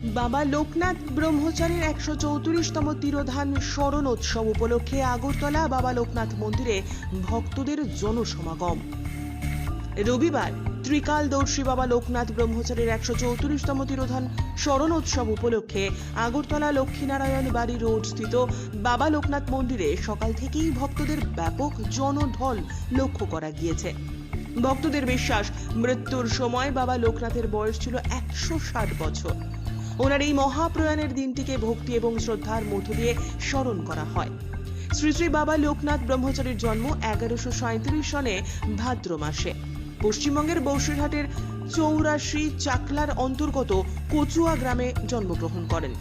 বাবা লোকনাথ ব্রহ্মচারীর একশো চৌত্রিশতম তিরোধান স্মরণোৎসব উপলক্ষে আগরতলা বাবা লোকনাথ মন্দিরে ভক্তদের জনসমাগম। রবিবার ত্রিকালদর্শী বাবা লোকনাথ ব্রহ্মচারীর একশো চৌত্রিশতম তিরোধান স্মরণোৎসব উপলক্ষে আগরতলা লক্ষ্মীনারায়ণ বাড়ি রোড স্থিত বাবা লোকনাথ মন্দিরে সকাল থেকেই ভক্তদের ব্যাপক জনঢল লক্ষ্য করা গিয়েছে। ভক্তদের বিশ্বাস, মৃত্যুর সময় বাবা লোকনাথের বয়স ছিল একশো ষাট বছর। ওনার এই মহাপ্রয়াণের দিনটিকে ভক্তি এবং শ্রদ্ধার মধ্য দিয়ে স্মরণ করা হয়। শ্রী শ্রী বাবা লোকনাথ ব্রহ্মচারীর জন্ম এগারোশো সনে ভাদ্র মাসে। পশ্চিমবঙ্গের বসিরহাটের চৌরাশি চাকলার অন্তর্গত কচুয়া গ্রামে জন্মগ্রহণ করেন।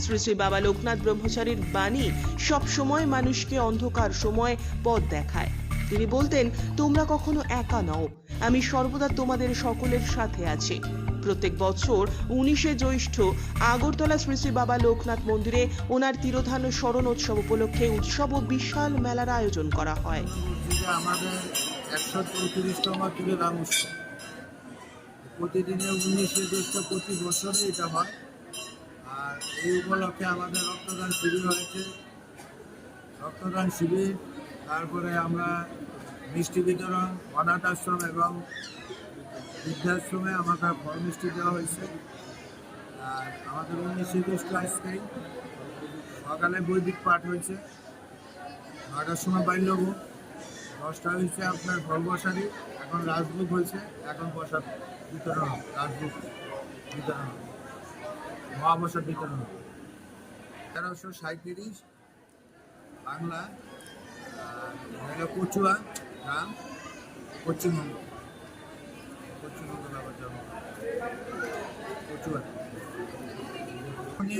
শ্রী শ্রী বাবা লোকনাথ ব্রহ্মচারীর বাণী সব সময় মানুষকে অন্ধকার সময় পথ দেখায়। তিনি বলতেন, তোমরা কখনো একা নও। আমি সর্বদা তোমাদের সকলের সাথে আছি। প্রত্যেক বছর উনিশে জ্যৈষ্ঠ আগরতলা শ্রী শ্রী বাবা লোকনাথ মন্দিরে ওনার তিরোধান স্মরণ উৎসব উপলক্ষে উৎসব ও বিশাল মেলার আয়োজন করা হয়। আমাদের একশো চৌত্রিশতম উৎসব। প্রতিদিনে উনিশে জ্যৈষ্ঠ প্রতি বছরে এটা হয়। আর এই উপলক্ষে আমাদের রক্তদান শিবির হয়েছে। রক্তদান শিবির, তারপরে আমরা মিষ্টি বিতরণ অনাথ আশ্রম এবং বৃদ্ধাশ্রমে আমাদের ফল মিষ্টি দেওয়া হয়েছে। আর আমাদের উনিশে জ্যৈষ্ঠ আজকেই সকালে বৈদিক পাঠ হয়েছে। নটার সময় বাল্যভোগ দশটা হয়েছে আপনার ফল বসারি এখন রাজভোগ হয়েছে, এখন প্রসাদ বিতরণ রাজভোগ বিতরণ মহাপ্রসাদ বিতরণ তেরোশো সাঁত্রিশ বাংলা কচুয়া গ্রাম, পশ্চিমবঙ্গ পশ্চিমবঙ্গ বাবার জন্ম কচুয়া উনি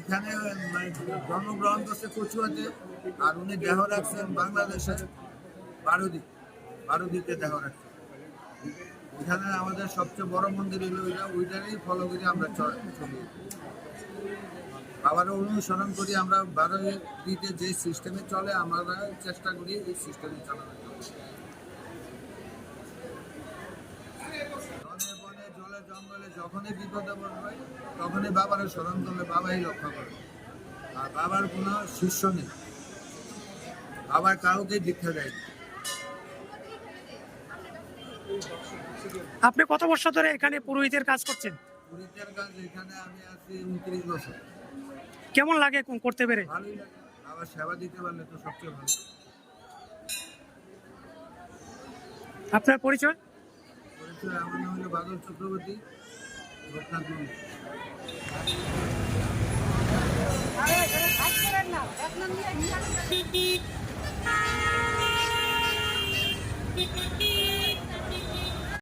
এখানে মানে জন্মগ্রহণ করছে কচুয়াতে, আর উনি দেহ রাখছেন বাংলাদেশে বারোদি। বারোদিতে দেহ রাখছেন। ওইখানে আমাদের সবচেয়ে বড় মন্দির হলো ওইটা, ওইটারই ফলো করে আমরা চলি। আবার অনুসরণ করি, আমরা বারো দিতে যে সিস্টেমে চলে, আমরা চেষ্টা করি এই সিস্টেমে চালানোর জন্য। যখনই বিপদে পড়বে তখনই বাবার স্মরণ করলে বাবাই রক্ষা করবে আর বাবার কোনো শিষ্য নেই। বাবার কাউকে দীক্ষা দেয় আপনি কত বছর ধরে এখানে পুরোহিতের কাজ করছেন? পুরোহিতের কাজ এখানে আমি আছি উনত্রিশ বছর। কেমন লাগে করতে পেরে? ভালোই লাগে। বাবার সেবা দিতে পারলে তো সবচেয়ে ভালো। আপনার পরিচয়? পরিচয় আমার নাম হলো বাদল চক্রবর্তী। Thank you.